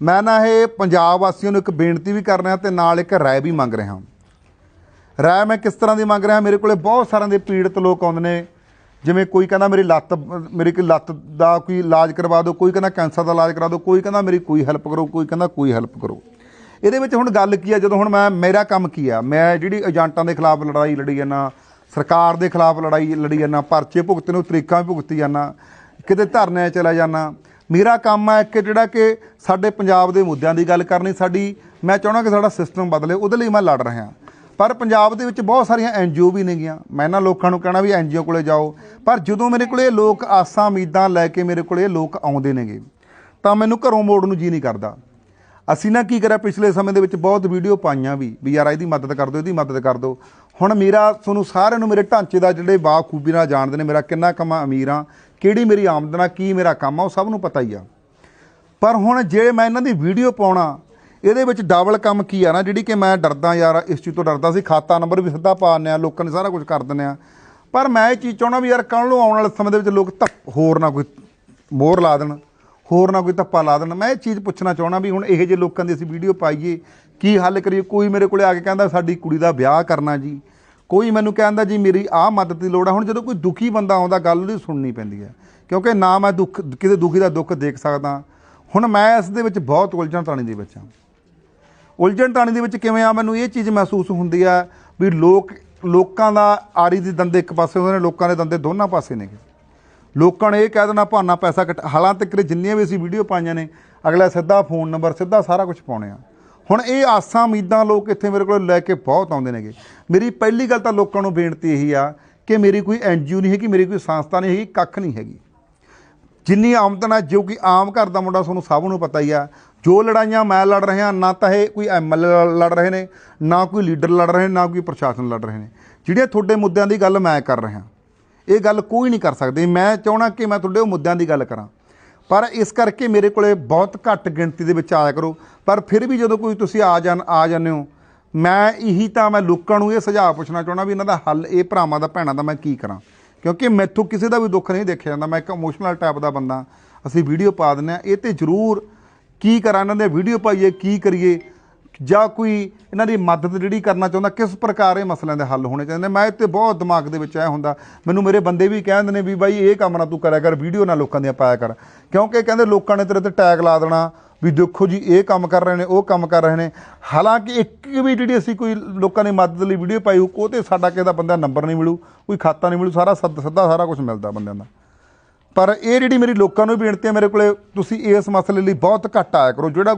ਮੈਂ ਨਾ ਇਹ ਪੰਜਾਬ ਵਾਸੀਆਂ ਨੂੰ ਇੱਕ ਬੇਨਤੀ ਵੀ ਕਰ ਰਿਹਾ ਤੇ ਨਾਲ ਇੱਕ ਰਾਏ ਵੀ ਮੰਗ ਰਿਹਾ ਰਾਏ ਮੈਂ ਕਿਸ ਤਰ੍ਹਾਂ ਦੀ ਮੰਗ ਰਿਹਾ? ਮੇਰੇ ਕੋਲੇ ਬਹੁਤ ਸਾਰਿਆਂ ਦੇ ਪੀੜਤ ਲੋਕ ਆਉਂਦੇ ਨੇ। ਜਿਵੇਂ ਕੋਈ ਕਹਿੰਦਾ ਮੇਰੀ ਲੱਤ, ਮੇਰੀ ਕੋਈ ਲੱਤ ਦਾ ਕੋਈ ਇਲਾਜ ਕਰਵਾ ਦਿਓ, ਕੋਈ ਕਹਿੰਦਾ ਕੈਂਸਰ ਦਾ ਇਲਾਜ ਕਰਾ ਦਿਓ, ਕੋਈ ਕਹਿੰਦਾ ਮੇਰੀ ਕੋਈ ਹੈਲਪ ਕਰੋ, ਕੋਈ ਕਹਿੰਦਾ ਕੋਈ ਹੈਲਪ ਕਰੋ। ਇਹਦੇ ਵਿੱਚ ਹੁਣ ਗੱਲ ਕੀ ਆ? ਜਦੋਂ ਹੁਣ ਮੈਂ, ਮੇਰਾ ਕੰਮ ਕੀ ਆ? ਮੈਂ ਜਿਹੜੀ ਏਜੰਟਾਂ ਦੇ ਖਿਲਾਫ ਲੜਾਈ ਲੜੀ ਜਾਂਦਾ, ਸਰਕਾਰ ਦੇ ਖਿਲਾਫ ਲੜਾਈ ਲੜੀ ਜਾਂਦਾ, ਪਰਚੇ ਭੁਗਤਣ ਨੂੰ ਤਰੀਕਾਂ ਵੀ ਭੁਗਤੀ ਜਾਂਦਾ, ਕਿਤੇ ਧਰਨੇ 'ਚ ਚਲਾ ਜਾਂਦਾ ਮੇਰਾ ਕੰਮ ਹੈ ਕਿ ਜਿਹੜਾ ਕਿ ਸਾਡੇ ਪੰਜਾਬ ਦੇ ਮੁੱਦਿਆਂ ਦੀ ਗੱਲ ਕਰਨੀ, ਸਾਡੀ, ਮੈਂ ਚਾਹਣਾ ਕਿ ਸਾਡਾ ਸਿਸਟਮ ਬਦਲੇ, ਉਹਦੇ ਲਈ ਮੈਂ ਲੜ ਰਿਹਾ। ਪਰ ਪੰਜਾਬ ਦੇ ਵਿੱਚ ਬਹੁਤ ਸਾਰੀਆਂ ਐਨਜੀਓ ਵੀ ਨੇਗੀਆਂ ਮੈਂ ਨਾ ਲੋਕਾਂ ਨੂੰ ਕਹਿਣਾ ਵੀ ਐਨਜੀਓ ਕੋਲੇ ਜਾਓ। ਪਰ ਜਦੋਂ ਮੇਰੇ ਕੋਲੇ ਇਹ ਲੋਕ ਆਸਾਂ, ਉਮੀਦਾਂ ਲੈ ਕੇ ਮੇਰੇ ਕੋਲੇ ਇਹ ਲੋਕ ਆਉਂਦੇ ਨੇਗੇ, ਤਾਂ ਮੈਨੂੰ ਘਰੋਂ ਮੋੜ ਨੂੰ ਜੀ ਨਹੀਂ ਕਰਦਾ। ਅਸੀਂ ਨਾ ਕੀ ਕਰਿਆ, ਪਿਛਲੇ ਸਮੇਂ ਦੇ ਵਿੱਚ ਬਹੁਤ ਵੀਡੀਓ ਪਾਈਆਂ ਵੀ ਵੀ ਯਾਰ ਇਹਦੀ ਮਦਦ ਕਰ ਦਿਓ, ਇਹਦੀ ਮਦਦ ਕਰ ਦਿਓ। ਹੁਣ ਮੇਰਾ, ਤੁਹਾਨੂੰ ਸਾਰਿਆਂ ਨੂੰ ਮੇਰੇ ਢਾਂਚੇ ਦਾ ਜਿਹੜੇ ਬਾਖੂਬੀ ਨਾਲ ਜਾਣਦੇ ਨੇ, ਮੇਰਾ ਕਿੰਨਾ ਕਮਾ ਅਮੀਰ ਆ ਕਿਹੜੀ ਮੇਰੀ ਆਮਦਨ ਆ, ਕੀ ਮੇਰਾ ਕੰਮ ਆ, ਉਹ ਸਭ ਨੂੰ ਪਤਾ ਹੀ ਆ। ਪਰ ਹੁਣ ਜੇ ਮੈਂ ਇਹਨਾਂ ਦੀ ਵੀਡੀਓ ਪਾਉਣਾ, ਇਹਦੇ ਵਿੱਚ ਡਬਲ ਕੰਮ ਕੀ ਆ ਨਾ, ਜਿਹੜੀ ਕਿ ਮੈਂ ਡਰਦਾ ਯਾਰ, ਇਸ ਚੀਜ਼ ਤੋਂ ਡਰਦਾ ਸੀ, ਖਾਤਾ ਨੰਬਰ ਵੀ ਸਿੱਧਾ ਪਾ ਦਿੰਦੇ ਆ, ਲੋਕਾਂ ਨੇ ਸਾਰਾ ਕੁਝ ਕਰ ਦਿੰਦੇ ਆ। ਪਰ ਮੈਂ ਇਹ ਚੀਜ਼ ਚਾਹਣਾ ਵੀ ਯਾਰ, ਕੱਲ੍ਹ ਨੂੰ ਆਉਣ ਵਾਲੇ ਸਮੇਂ ਦੇ ਵਿੱਚ ਲੋਕ ਧੱਪ ਹੋਰ ਨਾ ਕੋਈ ਮੋਹਰ ਲਾ ਦੇਣ, ਹੋਰ ਨਾ ਕੋਈ ਧੱਪਾ ਲਾ ਦੇਣ। ਮੈਂ ਇਹ ਚੀਜ਼ ਪੁੱਛਣਾ ਚਾਹਣਾ ਵੀ ਹੁਣ ਇਹੋ ਜਿਹੇ ਲੋਕਾਂ ਦੀ ਅਸੀਂ ਵੀਡੀਓ ਪਾਈਏ, ਕੀ ਹੱਲ ਕਰੀਏ? ਕੋਈ ਮੇਰੇ ਕੋਲੇ ਆ ਕੇ ਕਹਿੰਦਾ, ਸਾਡੀ ਕੁੜੀ ਦਾ ਵਿਆਹ ਕਰਨਾ ਜੀ। ਕੋਈ ਮੈਨੂੰ ਕਹਿੰਦਾ ਜੀ ਮੇਰੀ ਆਹ ਮਦਦ ਦੀ ਲੋੜ ਆ। ਹੁਣ ਜਦੋਂ ਕੋਈ ਦੁਖੀ ਬੰਦਾ ਆਉਂਦਾ, ਗੱਲ ਉਹਦੀ ਸੁਣਨੀ ਪੈਂਦੀ ਹੈ। ਕਿਉਂਕਿ ਨਾ ਮੈਂ ਦੁੱਖ ਕਿਤੇ ਦੁਖੀ ਦਾ ਦੁੱਖ ਦੇਖ ਸਕਦਾ। ਹੁਣ ਮੈਂ ਇਸ ਦੇ ਵਿੱਚ ਬਹੁਤ ਉਲਝਣ ਤਾਣੀ ਦੇ ਵਿੱਚ ਹਾਂ। ਉਲਝਣ ਤਾਣੀ ਦੇ ਵਿੱਚ ਕਿਵੇਂ ਆ? ਮੈਨੂੰ ਇਹ ਚੀਜ਼ ਮਹਿਸੂਸ ਹੁੰਦੀ ਆ ਵੀ ਲੋਕ, ਲੋਕਾਂ ਦਾ ਆਰੀ ਦੇ ਦੰਦੇ ਇੱਕ ਪਾਸੇ ਹੁੰਦੇ ਨੇ, ਲੋਕਾਂ ਦੇ ਦੰਦੇ ਦੋਨਾਂ ਪਾਸੇ ਨੇਗੇ। ਲੋਕਾਂ ਨੇ ਇਹ ਕਹਿ ਦੇਣਾ ਭਾਨਾ ਪੈਸਾ ਕੱਟ ਹਾਲਾਂਕਿ ਤੱਕ ਜਿੰਨੀਆਂ ਵੀ ਅਸੀਂ ਵੀਡੀਓ ਪਾਈਆਂ ਨੇ, ਅਗਲਾ ਸਿੱਧਾ ਫੋਨ ਨੰਬਰ, ਸਿੱਧਾ ਸਾਰਾ ਕੁਝ ਪਾਉਣੇ ਆ। ਹੁਣ ਇਹ ਆਸਾਂ ਉਮੀਦਾਂ ਲੋਕ ਇੱਥੇ ਮੇਰੇ ਕੋਲ ਲੈ ਕੇ ਬਹੁਤ ਆਉਂਦੇ ਨੇਗੇ। ਮੇਰੀ ਪਹਿਲੀ ਗੱਲ ਤਾਂ ਲੋਕਾਂ ਨੂੰ ਬੇਨਤੀ ਇਹੀ ਆ ਕਿ ਮੇਰੀ ਕੋਈ ਐਨਜੀਓ ਨਹੀਂ ਹੈਗੀ, ਮੇਰੀ ਕੋਈ ਸੰਸਥਾ ਨਹੀਂ ਹੈਗੀ, ਕੱਖ ਨਹੀਂ ਹੈਗੀ। ਜਿੰਨੀ ਆਮਦਨ ਹੈ ਜੋ ਕਿ ਆਮ ਘਰ ਦਾ ਮੁੰਡਾ ਤੁਹਾਨੂੰ ਸਭ ਨੂੰ ਪਤਾ ਹੀ ਆ, ਜੋ ਲੜਾਈਆਂ ਮੈਂ ਲੜ ਰਿਹਾ, ਨਾ ਤਾਂ ਇਹ ਕੋਈ ਐਮਐਲਏ ਲੜ ਰਹੇ ਨੇ, ਨਾ ਕੋਈ ਲੀਡਰ ਲੜ ਰਹੇ ਨੇ, ਨਾ ਕੋਈ ਪ੍ਰਸ਼ਾਸਨ ਲੜ ਰਹੇ ਨੇ। ਜਿਹੜੀਆਂ ਤੁਹਾਡੇ ਮੁੱਦਿਆਂ ਦੀ ਗੱਲ ਮੈਂ ਕਰ ਰਿਹਾ, ਇਹ ਗੱਲ ਕੋਈ ਨਹੀਂ ਕਰ ਸਕਦੇ। ਮੈਂ ਚਾਹਣਾ ਕਿ ਮੈਂ ਤੁਹਾਡੇ ਉਹ ਮੁੱਦਿਆਂ ਦੀ ਗੱਲ ਕਰਾਂ। ਪਰ ਇਸ ਕਰਕੇ ਮੇਰੇ ਕੋਲੇ ਬਹੁਤ ਘੱਟ ਗਿਣਤੀ ਦੇ ਵਿੱਚ ਆਇਆ ਕਰੋ। ਪਰ ਫਿਰ ਵੀ ਜਦੋਂ ਕੋਈ ਤੁਸੀਂ ਆ ਜਾਣ, ਆ ਜਾਂਦੇ ਹੋ, ਮੈਂ ਇਹੀ ਤਾਂ ਮੈਂ ਲੋਕਾਂ ਨੂੰ ਇਹ ਸੁਝਾਅ ਪੁੱਛਣਾ ਚਾਹਣਾ ਵੀ ਇਹਨਾਂ ਦਾ ਹੱਲ, ਇਹ ਭਰਾਵਾਂ ਦਾ, ਭੈਣਾਂ ਦਾ ਮੈਂ ਕੀ ਕਰਾਂ? ਕਿਉਂਕਿ ਮੈਥੋਂ ਕਿਸੇ ਦਾ ਵੀ ਦੁੱਖ ਨਹੀਂ ਦੇਖਿਆ ਜਾਂਦਾ। ਮੈਂ ਇੱਕ ਇਮੋਸ਼ਨਲ ਟਾਈਪ ਦਾ ਬੰਦਾ। ਅਸੀਂ ਵੀਡੀਓ ਪਾ ਦਿੰਦੇ ਆ ਇਹ ਤੇ ਜ਼ਰੂਰ ਕੀ ਕਰਾਂ? ਇਹਨਾਂ ਦੇ ਵੀਡੀਓ ਪਾਈਏ, ਕੀ ਕਰੀਏ? ਜਾਂ ਕੋਈ ਇਹਨਾਂ ਦੀ ਮਦਦ ਜਿਹੜੀ ਕਰਨਾ ਚਾਹੁੰਦਾ, ਕਿਸ ਪ੍ਰਕਾਰ ਇਹ ਮਸਲਿਆਂ ਦੇ ਹੱਲ ਹੋਣੇ ਚਾਹੀਦੇ ਨੇ? ਮੈਂ ਇਹ ਤੇ ਬਹੁਤ ਦਿਮਾਗ ਦੇ ਵਿੱਚ ਆਇਆ ਹੁੰਦਾ, ਮੈਨੂੰ ਮੇਰੇ ਬੰਦੇ ਵੀ ਕਹਿੰਦੇ ਨੇ ਵੀ ਬਾਈ ਇਹ ਕੰਮ ਨਾ ਤੂੰ ਕਰਿਆ ਕਰ, ਵੀਡੀਓ ਨਾ ਲੋਕਾਂ ਦੀਆਂ ਪਾਇਆ ਕਰ। ਕਿਉਂਕਿ ਕਹਿੰਦੇ ਲੋਕਾਂ ਨੇ ਤੇਰੇ ਤੇ ਟੈਗ ਲਾ ਦੇਣਾ ਵੀ ਦੇਖੋ ਜੀ, ਇਹ ਕੰਮ ਕਰ ਰਹੇ ਨੇ, ਉਹ ਕੰਮ ਕਰ ਰਹੇ ਨੇ। ਹਾਲਾਂਕਿ ਇੱਕ ਵੀ ਜਿਹੜੀ ਅਸੀਂ ਕੋਈ ਲੋਕਾਂ ਦੀ ਮਦਦ ਲਈ ਵੀਡੀਓ ਪਾਈ ਉਹ ਤੇ ਸਾਡਾ ਕਿਸੇ ਦਾ ਬੰਦਾ ਨੰਬਰ ਨਹੀਂ ਮਿਲੂ, ਕੋਈ ਖਾਤਾ ਨਹੀਂ ਮਿਲੂ, ਸਾਰਾ ਸੱਦ- ਸਿੱਧਾ ਸਾਰਾ ਕੁਝ ਮਿਲਦਾ ਬੰਦਿਆਂ ਦਾ। ਪਰ ਇਹ ਜਿਹੜੀ ਮੇਰੀ ਲੋਕਾਂ ਨੂੰ ਬੇਨਤੀ ਹੈ, ਮੇਰੇ ਕੋਲੇ ਤੁਸੀਂ ਇਸ ਮਸਲੇ ਲਈ ਬਹੁਤ ਘੱਟ ਆਇਆ ਕਰੋ, ਜਿਹੜਾ